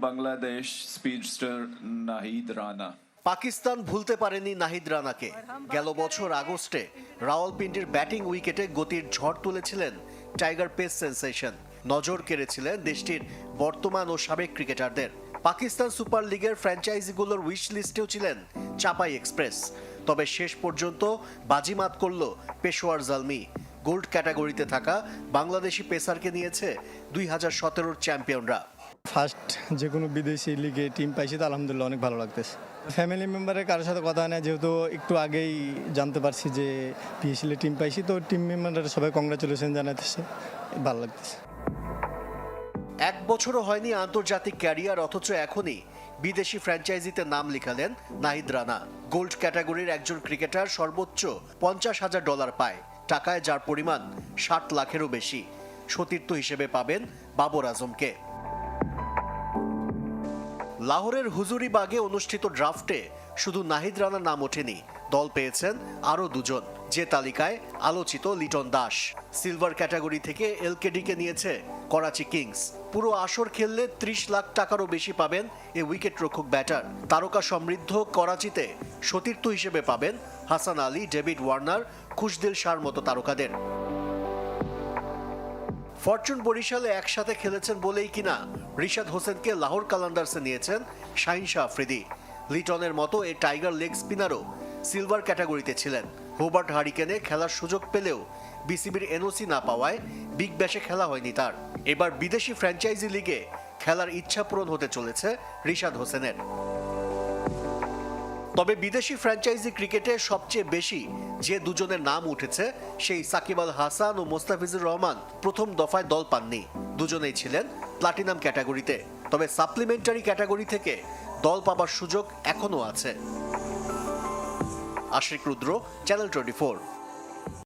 Bangladesh speedster Nahid Rana. Pakistan ভুলতে পারেনি নাহিদ রানাকে। গেল বছর আগস্টে রাওয়ালপিন্ডির ব্যাটিং উইকেটে গতির ঝড় তুলেছিলেন টাইগার পেস সেন্সেশন। নজর কেড়েছিলেন দেশটির বর্তমান ও সাবেক ক্রিকেটারদের। পাকিস্তান সুপার লিগের ফ্র্যাঞ্চাইজিগুলোর উইশ লিস্টেও ছিলেন চাপাই এক্সপ্রেস। তবে শেষ পর্যন্ত বাজিমাত করল পেশোয়ার জালমি। গোল্ড ক্যাটাগরিতে থাকা বাংলাদেশি পেসারকে নিয়েছে দুই হাজার সতেরোর চ্যাম্পিয়নরা। ফার্স্ট যে কোনো বিদেশি লিগে টিম পাইছি, তো আলহামদুলিল্লাহ অনেক ভালো লাগতেছে। ফ্যামিলি মেম্বারের কারোর সাথে কথা হয় না যেহেতু একটু আগেই জানতে পারছি যে পিএসএলে টিম পাইছি, তো টিম মেম্বাররা সবাই কংগ্রাচুলেশন জানাতেছে ভালো লাগতেছে। এক বছরও হয়নি আন্তর্জাতিক ক্যারিয়ার অথচ এখনই বিদেশি ফ্র্যাঞ্চাইজিতে নাম লিখালেন নাহিদ রানা। গোল্ড ক্যাটাগরির একজন ক্রিকেটার সর্বোচ্চ পঞ্চাশ হাজার ডলার পায়, টাকায় যার পরিমাণ ষাট লাখেরও বেশি। সতীর্থ হিসেবে পাবেন বাবর আজমকে। লাহোরের হুজুরিবাগে অনুষ্ঠিত ড্রাফটে শুধু নাহিদ রানার নাম ওঠেনি। দল পেয়েছেন আরও দুজন, যে তালিকায় আলোচিত লিটন দাস। সিলভার ক্যাটাগরি থেকে এলকেডিকে নিয়েছে করাচি কিংস। পুরো আসর খেললে ত্রিশ লাখ টাকারও বেশি পাবেন এ উইকেট রক্ষক ব্যাটার। তারকা সমৃদ্ধ করাচিতে সতীর্থ হিসেবে পাবেন হাসান আলী, ডেভিড ওয়ার্নার, খুশদিল শাহর মতো তারকাদের। ফরচুন বরিশালে একসাথে খেলেছেন বলেই কিনা রিশাদ হোসেনকে লাহোর কালান্দার্সে নিয়েছেন শাহিন শাহ আফ্রিদি। লিটনের মতো এই টাইগার লেগ স্পিনারও সিলভার ক্যাটাগরিতে ছিলেন। হোবার্ট হারিকেনে খেলার সুযোগ পেলেও বিসিবির এনওসি না পাওয়ায় বিগ ব্যাশে খেলা হয়নি তার। এবার বিদেশি ফ্র্যাঞ্চাইজি লিগে খেলার ইচ্ছা পূরণ হতে চলেছে রিশাদ হোসেনের। তবে বিদেশি ফ্র্যাঞ্চাইজি ক্রিকেটে সবচেয়ে বেশি যে দুজনের নাম উঠেছে, সেই সাকিব আল হাসান ও মোস্তাফিজুর রহমান প্রথম দফায় দল পাননি। দুজনেই ছিলেন প্লাটিনাম ক্যাটাগরিতে। তবে সাপ্লিমেন্টারি ক্যাটাগরি থেকে দল পাবার সুযোগ এখনও আছে। আশিক রুদ্র, চ্যানেল টোয়েন্টি